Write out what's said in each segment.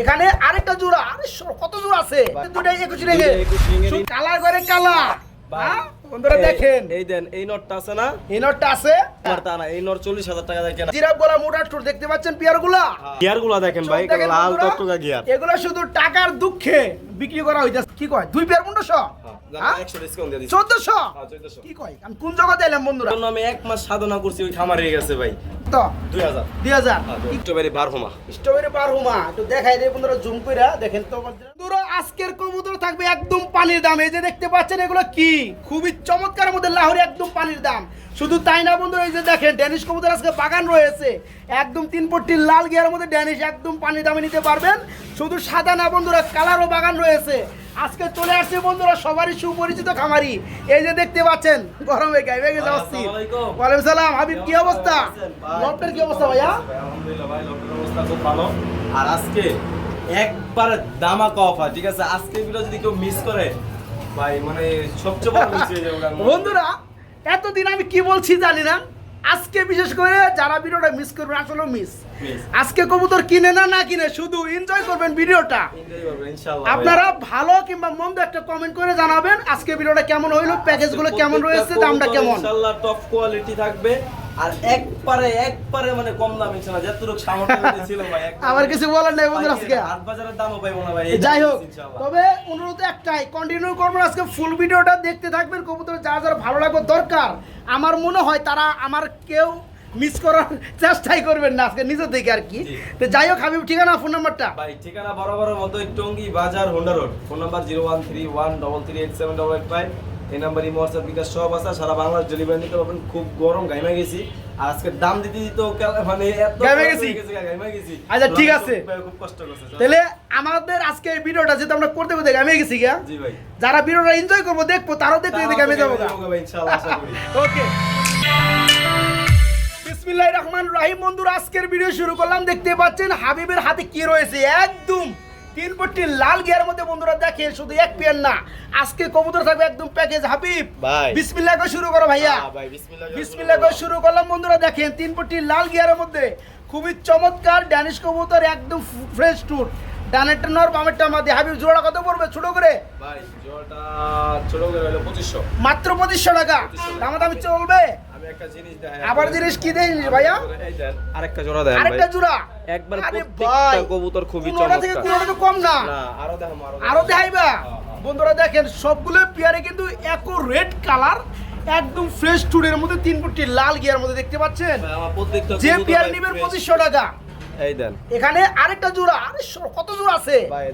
এখানে আরেকটা জোড়া আরে কত জোড়া আছে? দুটাই একুশ রেগে দুইটা 21 রেঙ্গেরই। কালার করে কালা হ্যাঁ? বন্ধুরা দেখেন। এই দেন এই নটটা আছে না? এই নটটা আছে? আমার না এই নট চল্লিশ হাজার টাকা দিয়ে কেনা। জিরাফ গলা মোটা টুর দেখতে পাচ্ছেন পিয়ারগুলা দেখেন ভাই লাল টকটকা গিয়ার এগুলো শুধু টাকার দুঃখে বিক্রি করা হইতেছে। কি কয়? দুই পেয়ার পনেরোশো? হ্যাঁ? একশো ডিসকাউন্ট দিয়ে দিচ্ছি। চোদ্দশো? হ্যাঁ, 1400 কি কয়? আমি কোন জগতে এলাম বন্ধুরা? আমি এক মাস সাধনা করছি ওই খামারে গেছে ভাই। তো দুই হাজার। দুই হাজার। স্ট্রবেরি বারহুমা স্ট্রবেরি পারহুমা একটু দেখাই দেয় বন্ধুরা জুম কইরা। দেখেন তো বন্ধুরা। আজকের কবুতর থাকবে একদম পানির দাম। এই যে দেখতে পাচ্ছেন এগুলো কি? খুবই চমৎকার মধ্যে লাহোরে একদম পানির দাম। শুধু তাই না বন্ধুরা এই যে দেখেন ড্যানিশ কবুতর আজকে বাগান রয়েছে। একদম তিন পট্টির লাল গিয়ার মধ্যে ড্যানিশ একদম পানির দামে নিতে পারবেন। শুধু সাদা না বন্ধুরা কালারও বাগান রয়েছে। আজকে চলে আসছে বন্ধুরা সবারই সুপরিচিত খামারি। এই যে দেখতে পাচ্ছেন গরমে গায়ে বেগে যাচ্ছি। ওয়ালাইকুম সালাম। হাবিব কি অবস্থা? লফটের কি অবস্থা ভাইয়া? আলহামদুলিল্লাহ ভাই অবস্থা খুব ভালো। আর আজকে একবার দামাকা অফার ঠিক আছে? আজকে ভিডিও যদি কেউ মিস করে ভাই মানে সবচেয়ে বড়। বন্ধুরা এতদিন আমি কি বলছি জানি না। আজকে বিশেষ করে যারা ভিডিওটা মিস করবেন আসলে মিস আজকে কবুতর কিনে না না কিনে শুধু এনজয় করবেন ভিডিওটা। আপনারা ভালো কিংবা মন্দ একটা কমেন্ট করে জানাবেন আজকে ভিডিওটা কেমন হইল প্যাকেজগুলো কেমন রয়েছে দামটা কেমন। ইনশাআল্লাহ টপ কোয়ালিটি থাকবে। আর একবারে একবারে মানে কম দাম ইনশাআল্লাহ যতটুকু সামর্থ্য ছিল ভাই আমার কিছু বলার নাই বন্ধুরা আজকে। হাট বাজারের দামও পাইবো না ভাই যাই হোক তবে অনুরোধ একটাই কন্টিনিউ করবেন আজকে ফুল ভিডিওটা দেখতে থাকবেন। কবুতর যা যার ভালো লাগবে দরকার আমার মনে হয় তারা আমার কেউ মিস করার চেষ্টাই করবেন না আজকে নিজে থেকে আর কি। তো যাই হোক হাবিব ঠিকানা ফোন নাম্বারটা ভাই ঠিকানা বরাবরের মতো Tongi Bazar Honda road phone number zero one three one double three eight seven double eight five. এই নাম্বার ইমো হোয়াটসঅ্যাপ বিকাশ সব আছে সারা বাংলার ডেলিভারি নিতে পারবেন। খুব গরম গাইমা গেছি। আর আজকে দাম দিতে দিতে মানে এত গাইমা গেছি? গাইমা গেছি আচ্ছা, ঠিক আছে। খুব- কষ্ট করছে তাহলে আমাদের আজকে এই ভিডিওটা যেহেতু আমরা করতে করতে আমি গেছি গা জি ভাই। যারা ভিডিওটা এনজয় করব দেখব তারাও দেখতে দেখে আমি যাব ইনশাআল্লাহ আশা করি। ওকে বিসমিল্লাহির রহমান রাহিম। বন্ধুরা আজকের ভিডিও শুরু করলাম। দেখতে পাচ্ছেন হাবিবের হাতে কি রয়েছে? একদম তিন পট্টি লাল গিয়ার মধ্যে বন্ধুরা দেখেন শুধু এক পেয়ার না। আজকে কবুতর থাকবে একদম প্যাকেজ হাবিব। ভাই। বিসমিল্লাহ করে শুরু করো ভাইয়া। ভাই বিসমিল্লাহ করে শুরু করলাম বন্ধুরা দেখেন তিন পট্টি লাল গিয়ারের মধ্যে খুবই চমৎকার ড্যানিশ কবুতর একদম ফ্রেশ টুর ডানেরটা নর বামেরটা হাবিব জোড়া কত পড়বে? ছোট করে? ভাই জলটা ছোট করে হলো 2500 মাত্র পঁচিশশো টাকা। দামা দামি চলবে? আমি একটা জিনিস দেখাই আবার জিনিস কি দেয় ভাইয়া? আরেকটা জোড়া দেন আরেকটা জোড়া? একবার প্রত্যেকটা কবুতর খুবই কোনোটা থেকে চমৎকার। কম না। না আরও দেখাম আরও দেখাইবা? হ্যাঁ, হ্যাঁ। বন্ধুরা দেখেন সবগুলো পেয়ারে কিন্তু একো রেড কালার একদম ফ্রেশ টুডের মধ্যে তিন ফুটটি লাল গিয়ার মধ্যে দেখতে পাচ্ছেন? যে পেয়ার নিবেন পঁচিশশো টাকা। এই দেন। এখানে আরেকটা জোড়া আরে কত জোড়া আছে? ভাই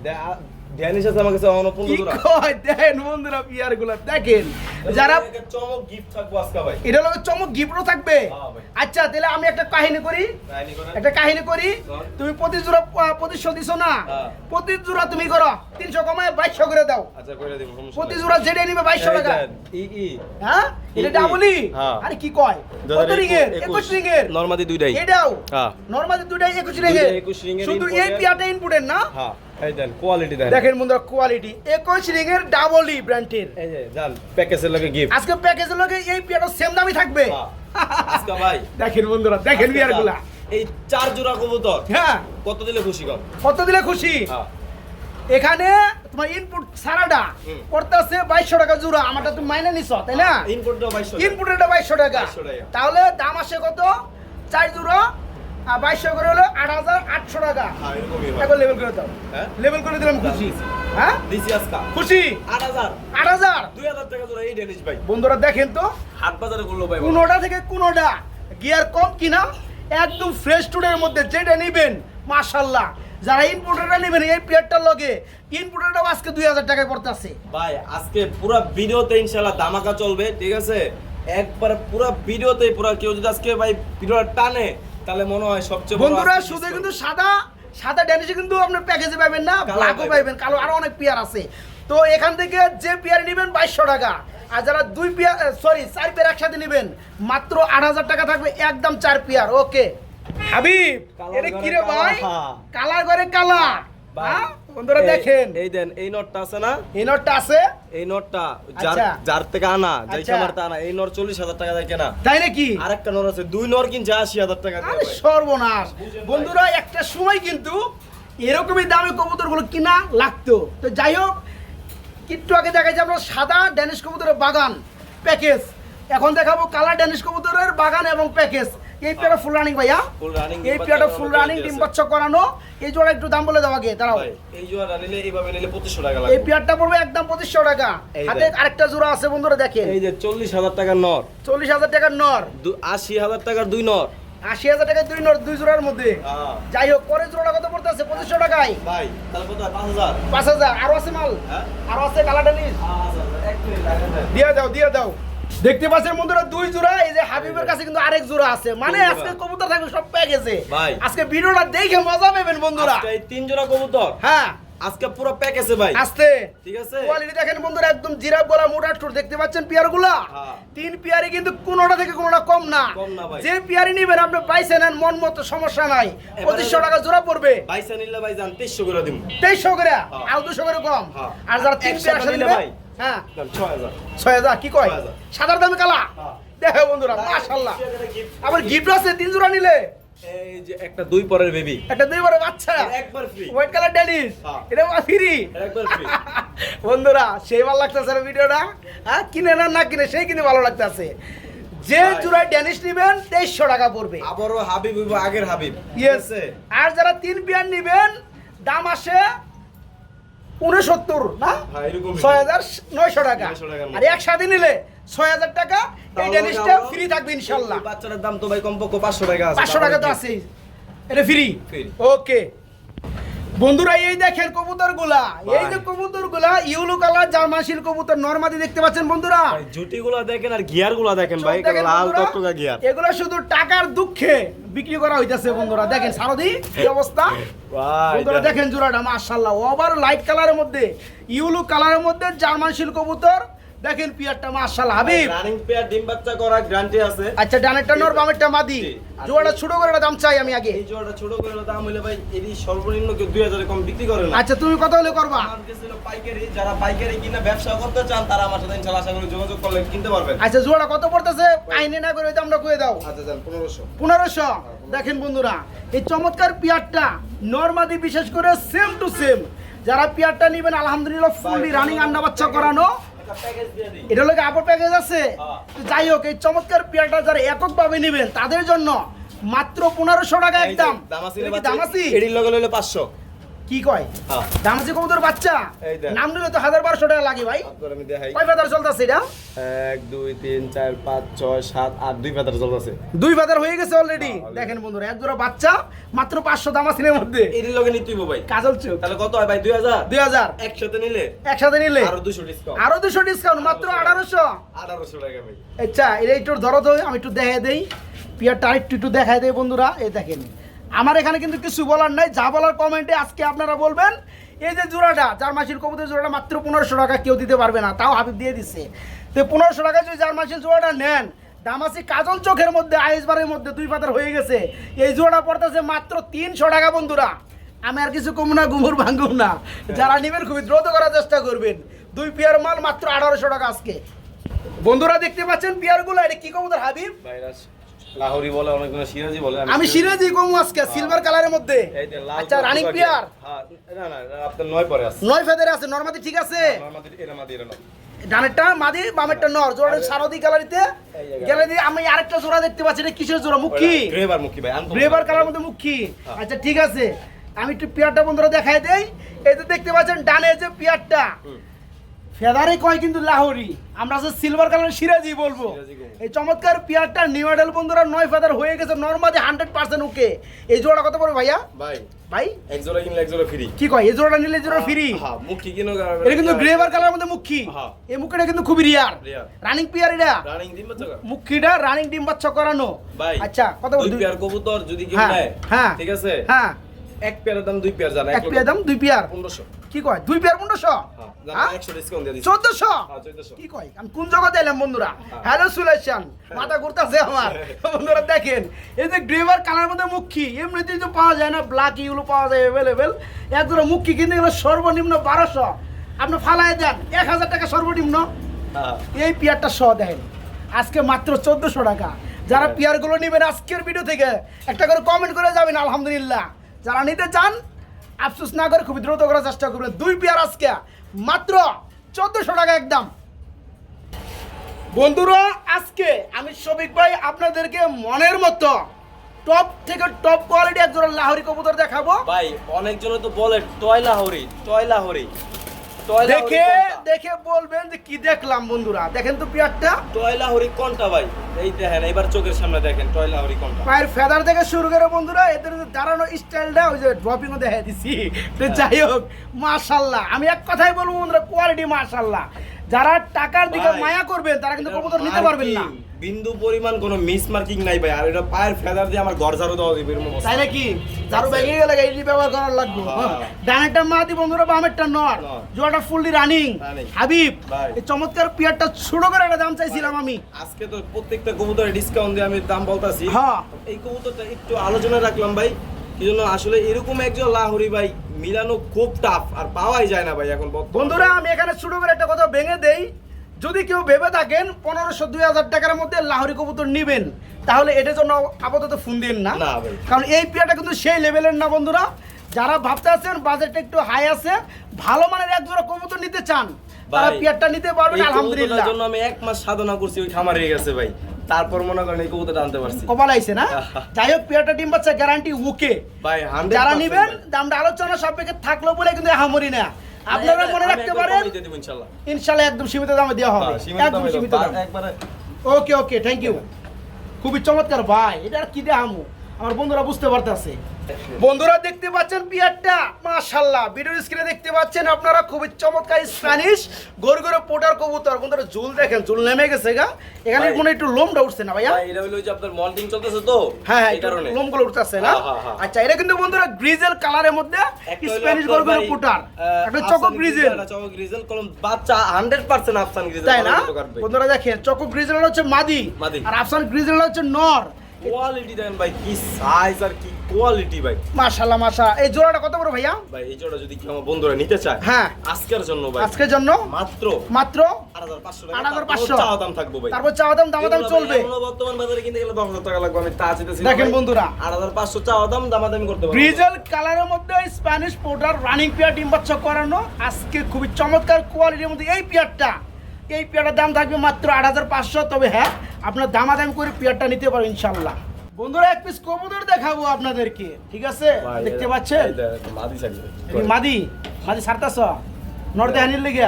দে- আছে আমার কাছে অন্য পনেরো কি কয়? দেখেন বন্ধুরা পিয়ারগুলা দেখেন যারা চমক গিফট থাকব আজকে ভাই। এটা হলো চমক গিফটও থাকবে। হ্যাঁ আচ্ছা তাহলে আমি একটা কাহিনী করি। একটা কাহিনী করি। তুমি প্রতি জোড়া প্রতিশো দিছো না? হ্যাঁ। প্রতি জোড়া তুমি করো। তিনশো কমায় বাইশশো করে দাও। আচ্ছা করে দিব প্রতি জোড়া যেটা নিবে বাইশশো এই টাকা। দেন, ই ই। হ্যাঁ? এটা ডাবলি হ্যাঁ। আরে কি কয়? কত একুশ রিংয়ের নরমাদি দুইটাই। এটাও? হ্যাঁ। 21 শুধু এই। পিয়াটা ইনপুটের না? হ্যাঁ। এই দেন কোয়ালিটি দেন। দেখেন বন্ধুরা কোয়ালিটি একুশ রিংয়ের ডাবলি ব্র্যান্ডের এই যে জান প্যাকেজের লগে গিফট আজকে প্যাকেজের লগে এই পিয়াটা সেম দামই থাকবে। আজকে ভাই। দেখেন বন্ধুরা দেখেন বিয়ার এই চার জোড়া কবুতর। হ্যাঁ। কত দিলে খুশি কম? কত দিলে খুশি? হ্যাঁ। এখানে তোমার ইনপুট সারাটা। পড়তেছে বাইশশো টাকা জোড়া আমারটা তুমি মাইনে নিছ তাই না? ইনপুট 2200 ইনপুটেরটা বাইশশো টাকা। তাহলে দাম আসে কত? চার জোড়া বাইশশো করে হলো আট হাজার আটশো টাকা। হ্যাঁ এখন লেভেল করে দাও। হ্যাঁ? লেভেল করে দিলাম খুশি। হ্যাঁ? দিছি আজকা। খুশি? 8000 আট হাজার? 2000 টাকা জোড়া এই ডেনিশ ভাই। বন্ধুরা দেখেন তো। হাট বাজারে গুলো ভাই কোনোটা থেকে কোনোটা গিয়ার কম কিনা? একদম ফ্রেশ টুডের মধ্যে যেটা নিবেন মাশাল্লাহ যারা ইনপুটেরটা নেবেন এই প্লেটটার লগে ইনপুটেরটাও আজকে দুই হাজার টাকায় পড়তেছে। ভাই আজকে পুরো ভিডিওতে ইনশাআল্লাহ দামাকা চলবে ঠিক আছে? একবার পুরো ভিডিওতে পুরো কেউ যদি আজকে ভাই ভিডিওটা টানে তাহলে মনে হয় সবচেয়ে বন্ধুরা শুধু কিন্তু সাদা সাদা ড্যানিশে কিন্তু আপনার প্যাকেজে পাবেন না ব্ল্যাকও পাবেন। কালো আরও অনেক পেয়ার আছে। তো এখান থেকে যে পেয়ার নেবেন বাইশশো টাকা আর যারা দুই পেয়ার সরি চার পেয়ার একসাথে নেবেন মাত্র আট হাজার টাকা থাকবে একদম চার পেয়ার ওকে হাবিব এটা করে কি রে ভাই? কালার। করে কালা ভাই, হ্যাঁ? বন্ধুরা এই- দেখেন। এই দেন এই নটটা আছে না? এই নোটটা আছে? এই নটটা যার আচ্ছা। যার থেকে আনা যাই আচ্ছা। তা আনা এই নট চল্লিশ হাজার টাকা দেয় কেনা। তাই নাকি? আরেকটা নর আছে দুই নর কিনছে আশি হাজার টাকা। সর্বনাশ। বন্ধুরা একটা সময় কিন্তু এরকমই দামি কবুতরগুলো কিনা লাগতো। তো যাই হোক একটু আগে দেখা যায় আমরা সাদা ড্যানিশ কবুতরের বাগান প্যাকেজ। এখন দেখাবো কালার ড্যানিশ কবুতরের বাগান এবং প্যাকেজ। এই পেয়ারটা ফুল রানিং ভাইয়া এই পেয়ারটা ফুল রানিং ডিম আছে। বাচ্চা করানো এই জোড়া একটু দাম বলে দেওয়া আগে দাঁড়াও এই জোড়া নিলে এইভাবে নিলে পঁচিশশো টাকা এই লাগবে পেয়ারটা পড়বে একদম পঁচিশশো টাকা হাতে আরেকটা জোড়া আছে বন্ধুরা দেখেন এই যে চল্লিশ হাজার টাকার নর চল্লিশ হাজার টাকার নর দু- আশি হাজার টাকার দুই নর আশি হাজার টাকায় দুই নর দুই জোড়ার মধ্যে যাই হোক পরে জোড়া কত পড়তেছে পঁচিশশো টাকায়? পাঁচ হাজার পাঁচ হাজার আরও আছে মাল? আরও আছে কালার ড্যানিশ পাঁচ হাজার। এক মিনিট লাগবে না। দিয়ে দাও দিয়ে দাও দেখতে পাচ্ছেন বন্ধুরা দুই জোড়া এই যে হাবিবের কাছে কিন্তু আরেক জোড়া আছে। মানে আজকে কবুতর থাকবে সব পেয়ে গেছে। ভাই। আজকে ভিডিওটা দেখে মজা পাবেন বন্ধুরা। এই তিন জোড়া কবুতর। হ্যাঁ। আজকে পুরো প্যাকেজে ভাই। আস্তে ঠিক আছে? কোয়ালিটি দেখেন বন্ধুরা একদম জিরাফ গলা মোটা টুর দেখতে পাচ্ছেন পিয়ারগুলা হ্যাঁ। তিন পিয়ারি কিন্তু কোনোটা থেকে কোনোটা কম না। কম না ভাই। যে পিয়ারি নিবেন আপনি পাইছেন নেন মন মতো সমস্যা নাই। এবারে- পঁচিশশো টাকা জোড়া পড়বে। বাইসা নিলে ভাই যান তেইশশো করে দিব। তেইশশো করে? হ্যাঁ। আর দুশো করে কম? হ্যাঁ। আর যারা তিন একশো পেয়ার টাকা নিলে ভাই। হ্যাঁ। ছয় হাজার। কি কয়? সাদার দামে কালা? হ্যাঁ। দেখো বন্ধুরা মাশাল্লাহ আবার গিফট আছে তিন জোড়া নিলে? এই যে একটা দুই পরের বেবি একটা দুই বড় বাচ্চা। একবার ফ্রি হোয়াইট কালার ড্যানিস হ্যাঁ। এটা ফ্রি একবার ফ্রি বন্ধুরা সেই ভালো লাগতেছে ভিডিওটা? হ্যাঁ কিনে না না কিনে সেই কিনে ভালো লাগতেছে। যে। জোড়ায় ড্যানিশ নিবেন তেইশশো টাকা পড়বে। আবারও হাবিব আগের হাবিব। ইয়েস আর যারা তিন পেয়ার নিবেন দাম আসে উনসত্তর না? হ্যাঁ, ছয় হাজার নয়শো টাকা। 900 টাকার মতো। আর একসাথে নিলে ছয় হাজার টাকা এই তাহলে ফ্রি থাকবে ইনশাল্লাহ। বাচ্চাটার দাম তো ভাই কমপক্ষে পাঁচশো টাকা পাঁচশো টাকা তো আছে এটা ফ্রি। ওকে বন্ধুরা এই দেখেন কবুতরগুলা এই যে কবুতরগুলা ইউলো কালার জার্মানশিল কবুতর নরমাদি দেখতে পাচ্ছেন বন্ধুরা? ভাই জুটিগুলো দেখেন আর গিয়ারগুলো দেখেন ভাই লাল টকটকা গিয়ার। এগুলো শুধু টাকার দুঃখে বিক্রি করা হইতাছে বন্ধুরা। দেখেন সারদি কি অবস্থা? বন্ধুরা দেখেন জোড়াটা মাশাআল্লাহ। ওভার লাইট কালারের মধ্যে ইউলো কালারের মধ্যে জার্মান জার্মানশিল কবুতর দেখেন পিয়ারটা মাশাআল্লাহ হাবিব। রানিং পেয়ার ডিম বাচ্চা করা গ্যারান্টি আছে। আচ্ছা ডানেরটা নর বামেরটা মাদি। জোড়াটা ছোট করে দাম চাই আমি আগে। এই জোড়াটা ছোট করে দাম হইলে ভাই এরই সর্বনিম্ন কেউ দুই হাজারে কম বিক্রি করে না। আচ্ছা তুমি কত হলে করবা? আমার কাছে হলো পাইকারি যারা পাইকারি কিনা ব্যবসা করতে চান তারা আমার সাথে ইনশাআল্লাহ আশা করি যোগাযোগ করলে কিনতে পারবেন। আচ্ছা জোড়া কত পড়তেছে? আইনে না করে দামটা কয়ে দাও। আচ্ছা যান পনেরোশো। পনেরোশো? দেখেন বন্ধুরা এই চমৎকার পিয়ারটা নর্মাদি বিশেষ করে সেম টু সেম যারা পিয়ারটা নেবেন আলহামদুলিল্লাহ ফুললি রানিং আন্ডা বাচ্চা করানো। এটা লোক আপর প্যাকেজ আছে? হ্যাঁ। যাই হোক এই চমৎকার পেয়ারটা যারা একক এককভাবে নেবেন তাদের জন্য মাত্র পনেরোশো টাকা একদম। দামাসি এটা কি দামাসি? এডির লগে লইলে পাঁচশো। কি কয়? হ্যাঁ। কবুতর বাচ্চা? নাম নিলে তো হাজার বারোশো টাকা লাগে ভাই। আমি দেখাই। কয় চলতেছে এটা? এক দুই তিন চার পাঁচ ছয় সাত আট দুই পাতার চলতেছে। দুই হয়ে গেছে অলরেডি দেখেন বন্ধুরা এক জোড়া বাচ্চা মাত্র পাঁচশো দামাসিনের মধ্যে। এডির লগে নিতে ভাই। কাজল তাহলে কত হয় ভাই? দুই হাজার? দুই হাজার। একসাথে নিলে? একসাথে নিলে? আরও দুশো ডিসকাউন্ট আরও দুশো ডিসকাউন্ট মাত্র আঠারোশো। আঠারোশো টাকা ভাই। আচ্ছা এটা একটু ধরো তো আমি একটু দেখাই দেই। পিয়ারটা আরেকটু একটু দেখাই দেই বন্ধুরা এই দেখেন। আমার এখানে কিন্তু কিছু বলার নাই, যা বলার কমেন্টে আজকে আপনারা বলবেন। এই যে জোড়াটা জার্মাসির কবুতর জোড়াটা মাত্র পনেরোশো টাকা কেউ দিতে পারবে না, তাও হাবিব দিয়ে দিচ্ছে তো পনেরোশো টাকা যদি জার্মাসির জোড়াটা নেন দামাসি কাজল চোখের মধ্যে আইসবারের মধ্যে, দুই পাতার হয়ে গেছে। এই জোড়া পড়তেছে মাত্র তিনশো টাকা, বন্ধুরা। আমি আর কিছু কম না, গুমুর ভাঙ্গুম না। যারা নেবেন খুবই দ্রুত করার চেষ্টা করবেন। দুই পেয়ার মাল মাত্র আঠারোশো টাকা আজকে। বন্ধুরা দেখতে পাচ্ছেন পিয়ারগুলো, এটা কি কবুতর, হাবিব? ভাইরাস। লাহোরি বলে অনেক সিরাজি বলে আমি সিরাজি কমু আজকে সিলভার কালারের মধ্যে। আচ্ছা রানিং হ্যাঁ, না না আপনার নয় পরে আছে। নয় ফেদের আছে নর্মাদি ঠিক আছে? আমাদের এরা মাদি এরা নয়। ডানেরটা মাদি বামেরটা নর জোড়া সারদি গ্যালারিতে। এই যে গ্যালারি আমি আরেকটা জোড়া দেখতে পাচ্ছি এটা কিসের জোড়া? মুখী? গ্রেভার মুখী ভাই ব্রেভার কালার মধ্যে মুখী। হ্যাঁ। আচ্ছা ঠিক আছে। আমি একটু পিয়ারটা বন্ধুরা দেখাই দেই। এই যে দেখতে পাচ্ছেন ডানে যে পিয়ারটা। ফেদারে কয় কিন্তু লাহোরি। আমরা যে সিলভার কালার সিরাজি বলব। এই চমৎকার পিয়ারটা নিউ মডেল বন্ধুরা নয় ফেদার হয়ে গেছে নর্মালি হান্ড্রেড পার্সেন্ট ওকে এই জোড়া কত পড়বে ভাইয়া? ভাই ভাই? এক জোড়া কিনলে এক জোড়া ফ্রি কি কয়? এই জোড়া নিলে জোড়া ফ্রি হ্যাঁ মুখী কিনো এটা কিন্তু গ্রেভার কালার মধ্যে মুখী। হ্যাঁ। এই মুখিটা কিন্তু খুবই রিয়ার রানিং পিয়ার এটা। রানিং দিন বাচ্চা মুখিটা রানিং ডিম বাচ্চা করানো। ভাই আচ্ছা কত দুই দুই- পেয়ার কবুতর যদি কেউ হ্যাঁ, হ্যাঁ। ঠিক আছে? হ্যাঁ। এক পেয়ারের দাম দুই পেয়ার জানা এক পিয়ার দাম দুই পিয়ার পনেরোশো। কি কয়? দুই পিয়ার পনেরোশো হ্যাঁ হ্যাঁ? চোদ্দশো? হ্যাঁ কি কয়? আমি কোন জগতে এলাম বন্ধুরা? হ্যাঁ। হ্যালো সুলেশন মাথা ঘুরতেছে আমার। বন্ধুরা দেখেন এই যে গ্রেভার কালার মধ্যে মুখী তো পাওয়া যায় না ব্ল্যাক এগুলো পাওয়া যায় অ্যাভেলেবেল মুখী কিনতে গেলে সর্বনিম্ন বারোশো? আপনি ফালাই দেন এক হাজার টাকা সর্বনিম্ন। এই পিয়ারটা শ দেন। আজকে মাত্র চোদ্দশো টাকা। যারা পিয়ারগুলো নেবেন আজকের ভিডিও থেকে একটা করে কমেন্ট করে যাবেন আলহামদুলিল্লাহ। যারা নিতে চান আফসোস না করে খুবই দ্রুত করার চেষ্টা করবেন দুই পেয়ার আজকে। মাত্র চোদ্দশো টাকা একদম। বন্ধুরা, আজকে আমি শফিক ভাই আপনাদেরকে মনের মতো টপ থেকে টপ কোয়ালিটি একজন লাহোরি লাহরি কবুতর দেখাবো। ভাই, অনেকজন তো বলে, টয় লাহোরি, টয় হরি টয়লা দেখে দেখে বলবেন যে কি দেখলাম বন্ধুরা? দেখেন তো পিয়ারটা। টয়লা হরি কোনটা ভাই? এই দেখেন এবার চোখের সামনে দেখেন টয়লা হরি কোনটা? পায়ের ফেদার থেকে শুরু করে বন্ধুরা এদের দাঁড়ানো স্টাইলটা ওই যে ড্রপিং ও দেখা দিছি। তো যাই হোক মাশাল্লাহ আমি এক কথাই বলব বন্ধুরা কোয়ালিটি মাশাল্লাহ যারা টাকার দিকে মায়া করবেন তারা কিন্তু কবুতর নিতে পারবেন না। বিন্দু পরিমাণ কোনো মিস মার্কিং নাই ভাই আর এটা পায়ের ফেদার দিয়ে আমার ঘর ঝাড়ু দেওয়া দিবে এরকম। তাই নাকি ঝাড়ু ভেঙে গেলে এইটি ব্যবহার করার লাগবে। হ্যাঁ। ডানেরটা মাদি বন্ধুরা বামেরটা নর। জোয়াটা ফুললি রানিং হাবিব এই চমৎকার পিয়ারটা ছোট করে একটা দাম চাইছিলাম আমি। আজকে তো প্রত্যেকটা কবুতরের ডিসকাউন্ট দিয়ে আমি দাম বলতাছি। হ্যাঁ। এই কবুতরটা একটু আলোচনা রাখলাম ভাই। কি জন্য আসলে এরকম একজন লাহরি ভাই মিলানো খুব টাফ আর পাওয়াই যায় না ভাই এখন বন্ধুরা আমি এখানে ছোট করে একটা কথা ভেঙে দেই। যদি কেউ ভেবে থাকেন পনেরোশো দুই হাজার টাকার মধ্যে লাহরি কবুতর নিবেন তাহলে এটার জন্য আপাতত ফোন দিন না। কারণ এই পিয়াটা কিন্তু সেই লেভেলের না বন্ধুরা। যারা ভাবতে আছেন বাজেটটা একটু হাই আছে ভালো মানের এক জোড়া কবুতর নিতে চান তারা পিয়ারটা নিতে পারবেন আলহামদুলিল্লাহ। জন্য আমি এক মাস সাধনা করছি ওই খামারে গেছে ভাই। তারপর মনে করেন এই কবুতরটা আনতে পারছি। কপাল আইছে না? যাই হোক পিয়ারটা ডিম বাচ্চা গ্যারান্টি ওকে। ভাই 100% যারা নিবেন। দামটা আলোচনা সাপেক্ষে থাকল বলে কিন্তু হামরি না আপনারা মনে রাখতে পারেন ইনশাআল্লাহ ইনশাল্লাহ। একদম সীমিত দামে দেওয়া হবে। হ্যাঁ, সীমিত একদম দামে সীমিত দাম। একবারে ওকে ওকে থ্যাংক ইউ খুবই চমৎকার ভাই এটা আর কি দেখামু আমার বন্ধুরা বুঝতে পারতেছে। বন্ধুরা দেখতে পাচ্ছেন পিয়ারটা? মাশাল্লাহ ভিডিওর স্ক্রিনে দেখতে পাচ্ছেন আপনারা খুবই চমৎকার স্প্যানিশ গোর গোরে পোটার কবুতর। বন্ধুরা ঝুল দেখেন ঝুল নেমে গেছে গা। এখানে হয় একটু লোমটা উঠছে না ভাইয়া? ভাই এটা হলো যে আপনার মল্টিং চলতেছে তো হ্যাঁ হ্যাঁ লোমগুলো উঠতেছে না? হ্যাঁ, হ্যাঁ, হ্যাঁ। আচ্ছা এটা কিন্তু বন্ধুরা গ্রিজেল কালারের মধ্যে স্প্যানিশ আপনার গোর পোটার। একটা চকো গ্রিজেল চকো গ্রিজেল কলম বাচ্চা 100% আফসান গ্রিজেল তাই না। বন্ধুরা দেখেন চকো গ্রিজেল হচ্ছে মাদি। মাদি। আর আফসান গ্রিজেল হচ্ছে নর। কোয়ালিটি দেন ভাই কি সাইজ আর কি কোয়ালিটি ভাই। মাশাল্লাহ মাশা এই জোড়াটা কত বড় ভাইয়া? ভাই এই জোড়া যদি আমার বন্ধুরা নিতে চায় হ্যাঁ। আজকের জন্য ভাই। আজকের জন্য? মাত্র মাত্র? 8500 টাকা। চাওয়া দাম থাকব ভাই। তারপর চাওয়া দাম দামাদাম চলবে। বর্তমান বাজারে কিনতে গেলে 10000 টাকা লাগবে আমি তা দেখেন বন্ধুরা। 8500 চাওয়া দাম দামাদামি করতে পারব। ব্রিজেল কালারের মধ্যে স্প্যানিশ রানিং পেয়ার ডিম বাচ্চা করানো। আজকে খুবই চমৎকার কোয়ালিটির মধ্যে এই পেয়ারটা এই পেয়ারটার দাম থাকবে মাত্র আট হাজার পাঁচশো। তবে হ্যাঁ আপনার দামাদামি করে পেয়ারটা নিতে পারো ইনশাল্লাহ বন্ধুরা এক পিস কবুতর দেখাবো আপনাদেরকে। ঠিক আছে? দেখতে পাচ্ছেন? মাদি মাদি। মাদি সারতাছ নর দেখানির লেগে?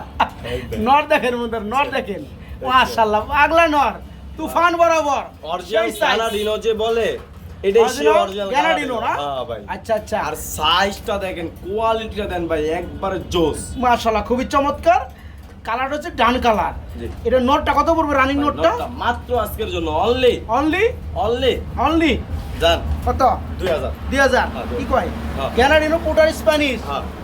নর দেখেন বন্ধুরা নর দেখেন। মাশাল্লাহ আগলা নর। তুফান বরাবর। অরিজিনাল সেই size। কানাডিনো যে বলে এটাই সে Original অরিজিনাল Granadino না? হ্যাঁ ভাই। আচ্ছা আচ্ছা। আর সাইজটা দেখেন কোয়ালিটিটা দেন ভাই একবারে জোস। মাশাল্লাহ খুবই চমৎকার। কালার হচ্ছে ডান কালার। এটা নোটটা কত পড়বে রানিং নোটটা মাত্র আজকের জন্য অনলি অনলি অনলি অনলি জান কত? 2000 দুই হাজার। হ্যাঁ, কি কয়। Granadino pouter Spanish.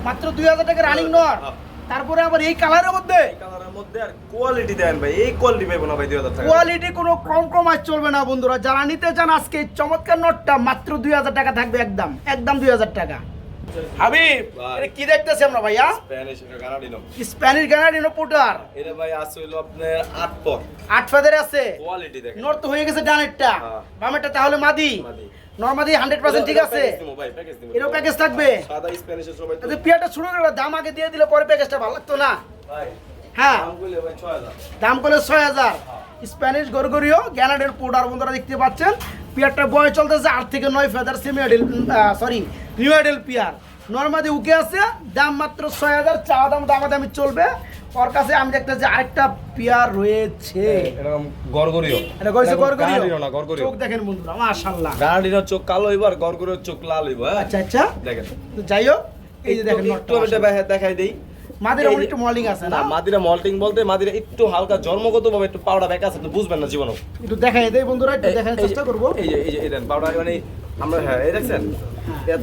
মাত্র দুই হাজার টাকা রানিং নোট হ্যাঁ। তারপরে আবার এই কালারের মধ্যে? এই কালারের মধ্যে আর কোয়ালিটি দেন ভাই এই কোয়ালিটি পাবো না ভাই 2000 টাকা। কোয়ালিটি কোনো কম্প্রোমাইজ চলবে না বন্ধুরা। যারা নিতে চান আজকে এই চমৎকার নোটটা মাত্র দুই হাজার টাকা থাকবে একদম। একদম দুই হাজার টাকা। হাবিব এটা কি দেখতেছি আমরা ভাইয়া? Spanish Granadino Spanish Granadino pouter. এটা ভাই আছে হইল আপনার আট পর আট ফেদের আছে। কোয়ালিটি দেখেন। নোট হয়ে গেছে ডানেরটা। হ্যাঁ। বামেরটা তাহলে মাদি। মাদি। নর্মাদি হান্ড্রেড ঠিক আছে। প্যাকেজ দিমু ভাই প্যাকেজ দিমু এরও প্যাকেজ থাকবে। সাদা স্প্যানিশের সবাই আচ্ছা পিয়াটা শুরু করে দাম আগে দিয়ে দিলে পরে প্যাকেজটা ভালো লাগতো না। ভাই হ্যাঁ। দাম কইলে ভাই 6000 দাম করে ছয় হাজার। স্প্যানিশ গরগরিও গ্যানাডের পোডার বন্ধুরা দেখতে পাচ্ছেন। পিয়ারটার বয়স চলতেছে আট থেকে নয় feather semi ideal sorry new ideal pair. নর্মাদি উকে আছে দাম মাত্র ছয় হাজার চা দাম দামাদামি চলবে। ওর কাছে আমি দেখতে যে আরেকটা পিয়ার রয়েছে। এরকম গরগরিও এটা কইছে গরগরিও না গরগরিও চোখ দেখেন বন্ধুরা মাশাআল্লাহ। গানাডিনোর চোখ কালো এবার গরগরিওর চোখ লাল হইব হ্যাঁ? আচ্ছা আচ্ছা। দেখেন। তো যাই হোক এই যে দেখেন একটু এটা দেখাই দেই। মাদের একটু মলিং আছে না মাদিরা মল্টিং বলতে মাদিরা একটু হালকা জন্মগত ভাবে একটু পাউডা ব্যাক আছে তো বুঝবেন না জীবনও। একটু দেখাই দেই বন্ধুরা একটু দেখার চেষ্টা করব। এই যে এই যে এই দেন পাউডা মানে আমরা হ্যাঁ এই দেখছেন?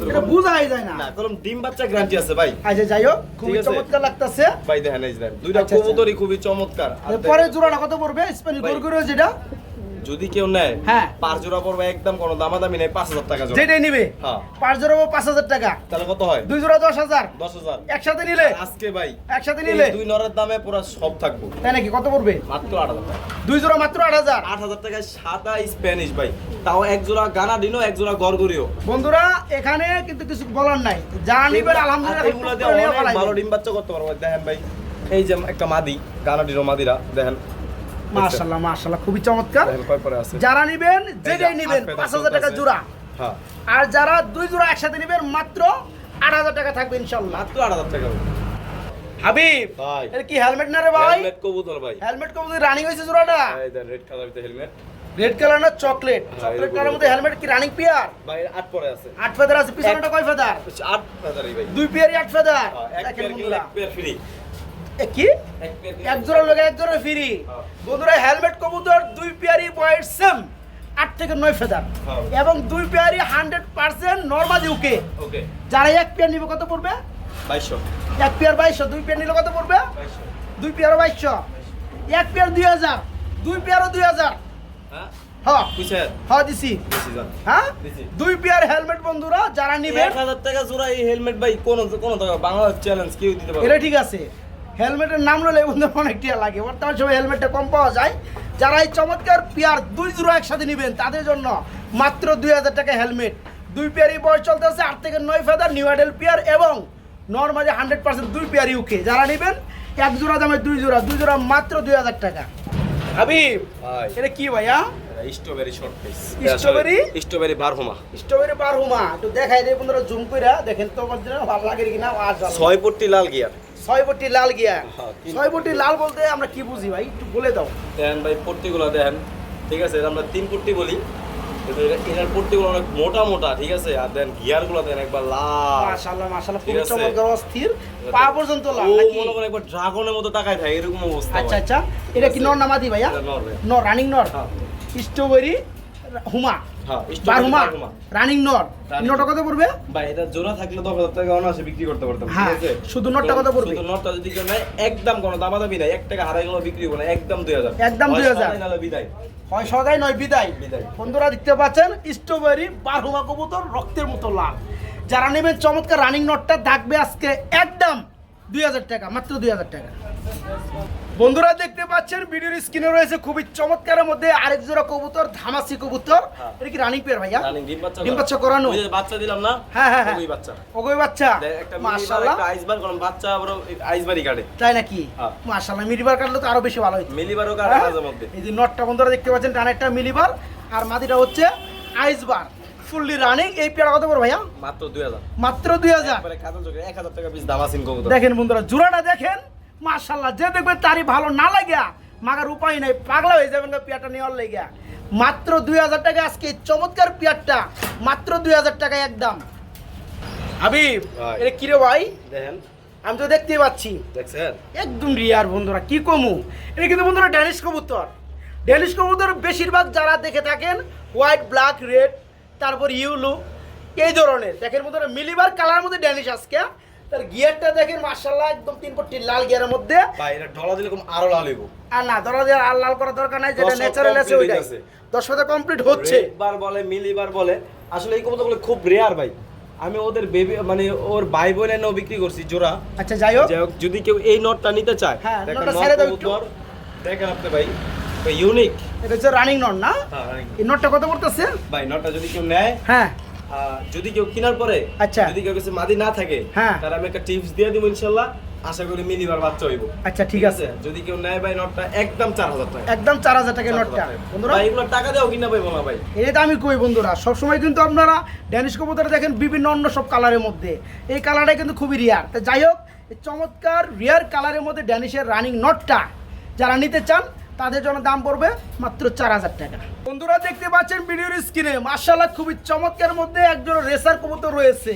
এটা বোঝাই যায় না। না কলম ডিম বাচ্চা গ্যারান্টি আছে ভাই। আচ্ছা যাই হোক খুবই চমৎকার লাগতেছে। ভাই দেখেন এই যে দুইটা আচ্ছা, আচ্ছা। কবুতরই খুবই চমৎকার। পরে জোড়াটা কত পড়বে? স্পেনিশ ভাই। গরগরিও যেটা যদি কেউ নেয় হ্যাঁ। পাঁচ জোড়া পড়বে একদম কোনো দামাদামি নেই পাঁচ হাজার টাকা যেটাই নিবে হ্যাঁ। পাঁচ জোড়া পাবো পাঁচ হাজার টাকা। তাহলে কত হয়? দুই জোড়া দশ হাজার। দশ হাজার। একসাথে নিলে? আজকে ভাই একসাথে নিলে? দুই নরের দামে পুরো সব থাকব। তাই নাকি? কত পড়বে? মাত্র আট হাজার টাকা। দুই জোড়া মাত্র আট হাজার। আট হাজার টাকায় সাদা স্প্যানিশ ভাই। তাও এক জোড়া গানা দিনও এক জোড়া গরগরিও। বন্ধুরা এখানে কিন্তু কিছু বলার নাই। যা নিবেন আলহামদুলিল্লাহ ভালো ডিম বাচ্চা করতে পারব। দেখেন ভাই এই যে একটা মাদি গানা ডিনো মাদিরা দেখেন। মাশাআল্লাহ মাশাআল্লাহ খুবই চমৎকার। যারা নিবেন যেটাই নিবেন পাঁচ হাজার টাকা জোড়া। হ্যাঁ। আর যারা দুই জোড়া একসাথে নিবেন মাত্র আট হাজার টাকা থাকবে ইনশাল্লাহ মাত্র আট হাজার টাকা হাবিব ভাই। এটা কি হেলমেট না রে ভাই? হেলমেট কবুতর ভাই। হেলমেট কম রানিং হয়েছে জোড়াটা? এই দেন রেড কালার ভিতরে হেলমেট রেড কালার না চকলেট চকলেট এরকম মধ্যে হেলমেট কি রানিং পেয়ার ভাই আট পরে আছে। আট ফেদার আছে পিছনেটা কয় ফেদার? আট হাজারই ভাই। দুই পেয়ারই আট ফেদার? হ্যাঁ, দেখেন বন্ধুরা। এক পেয়ার ফ্রি এ কি? এক পেয়ার এক জোড়া লোক এক জোড়া ফ্রি। বন্ধুরা হেলমেট কবুতর দুই বয়ের সেম আট থেকে নয় ফেদার। হ্যাঁ। এবং দুই পেয়ারই হান্ড্রেড পার্সেন্ট নর্মাল ইউকে যারা এক পেয়ার নিবে কত পড়বে? বাইশশো। এক পেয়ার বাইশশো দুই পেয়ার নিলে কত পড়বে? দুই পেয়ারও বাইশশো। এক পেয়ার দুই হাজার দুই পেয়ারও দুই হাজার। হ্যাঁ? হ্যাঁ। দুই পেয়ার হেলমেট বন্ধুরা যারা নিবে এক হাজার টাকা জোড়া এই হেলমেট ভাই কোন কোন টাকা বাংলা চ্যালেঞ্জ কেউ দিতে পারবে এটা ঠিক আছে। হেলমেটের নাম রলে বন্ধু অনেক টিয়া লাগে। বর্তমান সময় হেলমেটটা কম পাওয়া যায়। যারা এই চমৎকার পেয়ার দুই জোড়া একসাথে নেবেন তাদের জন্য মাত্র দুই হাজার টাকা হেলমেট। দুই পেয়ারই বয়স চলতেছে আট থেকে নয় ফেদার নিউ আইডেল পেয়ার এবং নর্মালি হান্ড্রেড পার্সেন্ট দুই পেয়ার ইউকে যারা নেবেন এক জোড়া দামে দুই জোড়া দুই জোড়া মাত্র দুই হাজার টাকা। হাবিব এটা কি ভাইয়া? Strawberry short piece Strawberry? Strawberry বারহুমা strawberry পারহুমা একটু দেখাই দিয়ে বন্ধুরা জুম কইরা। দেখেন তো আমাদের ভালো লাগে কিনা আজ ছয় পট্টি লাল গিয়ার ছয় বটি লাল গিয়া। হ্যাঁ, ছয় বটি লাল বলতে আমরা কি বুঝি ভাই? একটু বলে দাও। দেন ভাই পট্টিগুলো দেন। ঠিক আছে আমরা তিন পট্টি বলি। এটার পট্টিগুলো অনেক মোটা মোটা ঠিক আছে? আর দেন গিয়ারগুলো দেন একবার লাল। মাশাআল্লাহ মাশাআল্লাহ আছে। চমৎকার অস্থির। পা পর্যন্ত লাল নাকি? মনে করে একবার ড্রাগনের মতো তাকায় থাকে এরকম অবস্থা আচ্ছা আচ্ছা। এটা কি নর নামাদি ভাইয়া? নর নর রানিং নর? হ্যাঁ। স্ট্রবেরি হুমা হ্যাঁ, বারহুমা। রানিং নটা। কত পড়বে? ভাই এটা জোড়া থাকলে দশ হাজার টাকা অনায়াসে বিক্রি করতে পারতাম ঠিক হ্যাঁ, আছে? শুধু নটটা কত পড়বে? শুধু নটটা যদি কেউ নেয় একদম কোনো নাই টাকা হারাই বিক্রি হবে একদম দুই হাজার। একদম হয় 2000 সদাই বিদায়। হয় সদাই নয় বিদায়। বন্ধুরা দেখতে পাচ্ছেন স্ট্রবেরি কবুতর রক্তের মতো লাল। যারা নেবেন চমৎকার রানিং নটটা থাকবে আজকে একদম দুই হাজার টাকা মাত্র দুই হাজার টাকা। বন্ধুরা দেখতে পাচ্ছেন ভিডিওর স্ক্রিনে রয়েছে খুবই চমৎকারের মধ্যে আরেক জোড়া কবুতর ধামাসি কবুতর। হ্যাঁ। এটা কি রানিং পেয়ার ভাইয়া? রানিং ডিম বাচ্চা ডিম বাচ্চা করানো? ওই যে বাচ্চা দিলাম না? হ্যাঁ হ্যাঁ হ্যাঁ। ওই বাচ্চা। ওগোই বাচ্চা। একটা মাশাআল্লাহ। একটা আইসবার কোন বাচ্চা আবার আইসবারই কাটে। তাই নাকি? হ্যাঁ। মাশাআল্লাহ মিলিবার কাটলে তো আরও বেশি ভালো হইতো। মিলিবারও কাটে? মাঝে মধ্যে। এই যে নটটা বন্ধুরা দেখতে পাচ্ছেন ডান একটা মিলিবার আর মাদিটা হচ্ছে আইসবার ফুললি রানিং এই পেয়ারা কত করে ভাইয়া? মাত্র দুই হাজার। মাত্র দুই হাজার। একবারে খাতা চোখে এক হাজার টাকা পিস দাম কবুতর। দেখেন বন্ধুরা জোড়াটা দেখেন। মাশাল্লাহ যে দেখবেন তারই ভালো না লাগিয়া মাগার উপায় নাই পাগলা হয়ে যাবেন পেয়ারটা নেওয়ার লেগা মাত্র দুই হাজার টাকা আজকে চমৎকার পেয়ারটা মাত্র দুই হাজার টাকা একদম। হাবিব এটা কিরে ভাই? দেখেন। আমি তো দেখতেই পাচ্ছি। দেখছেন? একদম রিয়ার বন্ধুরা কি কমু? এটা কিন্তু বন্ধুরা ড্যানিশ কবুতর। ড্যানিশ কবুতর বেশিরভাগ যারা দেখে থাকেন হোয়াইট ব্ল্যাক রেড তারপর ইউলু এই ধরনের। দেখেন বন্ধুরা মিলিবার কালার মধ্যে ড্যানিশ আজকে। তার গিয়ারটা দেখেন মার্শাল্লাহ একদম তিন পট্টি লাল গিয়ারের মধ্যে। ভাই এটা ডলা দিলে কম আরও লাল হইব। আর না ধরা দিয়ে আর লাল করার দরকার নাই যেটা ন্যাচারাল আছে ওইটাই। দশ পাতা কমপ্লিট হচ্ছে। বার বলে মিলিবার বলে আসলে এই কবুতরগুলো খুব রেয়ার ভাই। আমি ওদের বেবি মানে ওর ভাই বোন এনেও বিক্রি করছি জোড়া। আচ্ছা যাই হোক। যাই হোক যদি কেউ এই নটটা নিতে চায় হ্যাঁ, নটটা ছেড়ে দাও একটু। দেখেন আপনি ভাই ইউনিক এটা হচ্ছে রানিং নট না? এই নটটা কত পড়তেছে? ভাই নটটা যদি কেউ নেয় হ্যাঁ। যদি কেউ কেনার পরে আচ্ছা। যদি কেউ কাছে মাদি না থাকে হ্যাঁ। তাহলে আমি একটা টিপস দিয়ে দিব ইনশাল্লাহ। আশা করি মিলিবার বাচ্চা হইব। আচ্ছা ঠিক আছে। যদি কেউ নেয় ভাই নটটা একদম চার হাজার টাকা। একদম চার হাজার টাকা 4,000 নটটা। বন্ধুরা। ভাই এগুলো টাকা দেও কিনা ভাই না ভাই। এটা আমি কই বন্ধুরা? সবসময় কিন্তু আপনারা ড্যানিশ কবুতর দেখেন বিভিন্ন অন্য সব কালারের মধ্যে। এই কালারটা কিন্তু খুবই রিয়ার তো যাই হোক এই চমৎকার রিয়ার কালারের মধ্যে ড্যানিশের রানিং নটটা যারা নিতে চান তাদের জন্য দাম পড়বে মাত্র চার হাজার টাকা। বন্ধুরা দেখতে পাচ্ছেন ভিডিওর স্ক্রিনে মার্শাল্লাহ খুবই চমৎকার মধ্যে একজন রেসার কবুতর রয়েছে।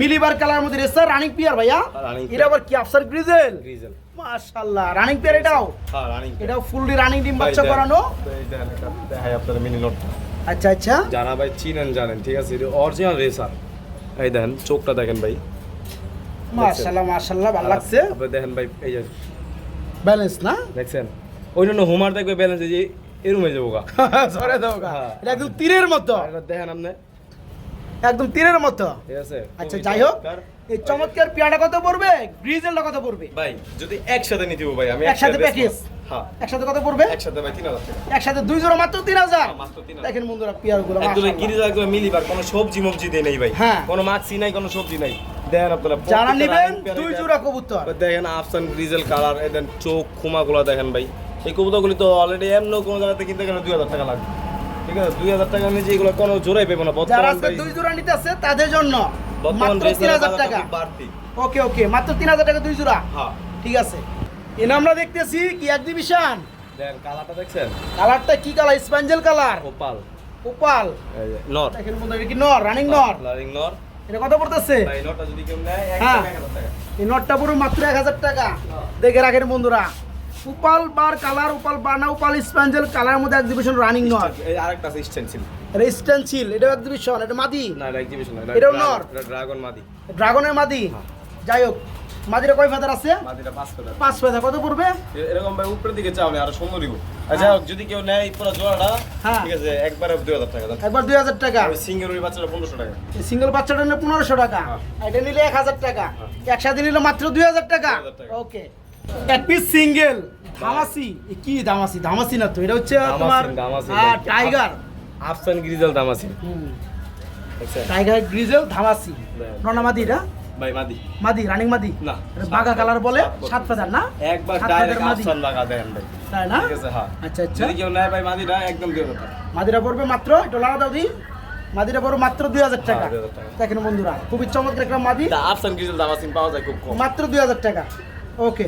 মিলিবার। কালারের মধ্যে রেসার রানিং পিয়ার ভাইয়া। running এটা আবার কি আফসার গ্রিজেল মার্শাল্লাহ রানিং পিয়ার এটাও? হ্যাঁ এটাও ফুললি রানিং ডিম বাচ্চা করানো। দেখাই আপনার মিনি নোট আচ্ছা আচ্ছা। যারা ভাই চিনেন জানেন ঠিক আছে অরিজিনাল রেসার এই দেখেন চোখটা দেখেন ভাই। মার্শাল্লাহ মার্শাল্লাহ ভালো লাগছে। আপনি দেখেন ভাই এই যে। ব্যালেন্স না? দেখছেন? অন্যান্য হোমার দেখবে ব্যালেন্স যে এরুমে যাব গা। সরে দাও গা। হ্যাঁ। এটা একদম তীরের মতো। দেখেন আপনি। একদম তীরের মতো। ঠিক আছে। আচ্ছা যাই হোক। এই চমৎকার কত পড়বে? গ্রিজেলটা কত পড়বে? ভাই যদি একসাথে নিতে ভাই আমি একসাথে প্যাকেজ? হ্যাঁ। একসাথে কত পড়বে? একসাথে ভাই তিন হাজার টাকা। একসাথে দুই জোড়া মাত্র তিন হাজার? হ্যাঁ, মাত্র 3000 দেখেন বন্ধুরা পেয়ারগুলো একদম গিরিজা একদম মিলিবার কোনো সবজি মবজি দেয় নেই ভাই। হ্যাঁ। কোনো মাছি নাই কোনো সবজি নাই। দেখেন আপনারা যারা প্রত্যেকটা নেবেন দুই দেখেন। জোড়া কবুতর। দেখেন আফসান গ্রিজেল কালার এদের চোখ খুমাগুলো দেখেন ভাই। এই কবুতরগুলি তো অলরেডি এমন কোনো জায়গাতে কিনতে গেলে দুই হাজার টাকা লাগবে। ঠিক আছে দুই হাজার টাকা নিচে এগুলো কোনো জোড়াই পেবো না যারা আজকে দুই জোড়া নিতে আছে তাদের জন্য মাত্র তিন হাজার টাকা। ওকে ওকে মাত্র তিন হাজার টাকা দুই জোড়া? হ্যাঁ। ঠিক আছে। এনে আমরা দেখতেছি কি কালারটা দেখছেন? কালারটা কি colour spangle colour opal opal নর দেখেন বন্ধু এটা কি নর রানিং নর লারিং নর এটা কত পড়তেছে? ভাই নরটা যদি কেউ নেয় হ্যাঁ। একদম এক হাজার টাকা। এই নটটা পুরো মাত্র এক হাজার টাকা। দেখে রাখেন বন্ধুরা। উপাল বার কালার উপাল বানা উপাল স্পেঞ্জেল কালার মধ্যে এক্সিবিশন রানিং এই আরেকটা আছে স্টেনসিল এটা স্টেনসিল এটা এক্সিবিশন এটা মাদি। না এটা এক্সিবিশন না এটাও নর? ড্রাগন মাদি। ড্রাগনের মাদি। হ্যাঁ। যাই হোক মাদিরা কয় ফেদার আছে? মাদিটা পাঁচ টাকা পাঁচ ফেদার কত পড়বে? এরকম ভাই উপরের দিকে চাও না আরও সুন্দর দিব আচ্ছা যদি কেউ নেয় পুরো জোড়াটা হ্যাঁ। ঠিক আছে একবারে দুই হাজার টাকা দাম। একবার দুই হাজার টাকা। ওই সিঙ্গেল ওই বাচ্চাটা পনেরোশো টাকা। সিঙ্গেল বাচ্চাটা নিলে পনেরোশো টাকা। হ্যাঁ। এটা নিলে এক হাজার টাকা। একসাথে নিলে মাত্র দুই হাজার 2000 টাকা। ওকে এক পিস সিঙ্গেল ধামাসি। কি ধামাসি? ধামাসি না তো এটা হচ্ছে তোমার হ্যাঁ টাইগার আফসান গ্রিজেল দেখছেন টাইগার গ্রিজেল ধামাসি। হ্যাঁ। মাদি এটা? ভাই মাদি। মাদি রানিং মাদি? না। বাঘা কালার বলে সাত ফেদার না? একবার ডাইরেক্ট আফসান লাগা দেন ভাই। তাই না? ঠিক আছে হ্যাঁ। আচ্ছা আচ্ছা। যদি কেউ নেয় ভাই মাদিটা একদম হাজার টাকা মাদিরা পড়বে মাত্র এটা দাও দি। মাত্র দুই হাজার টাকা। হ্যাঁ, 2000 টাকা। দেখেন বন্ধুরা খুবই চমৎকার একটা মাদি। আফসান গ্রিজেল দাম পাওয়া যায় খুব কম। মাত্র দুই হাজার টাকা। ওকে।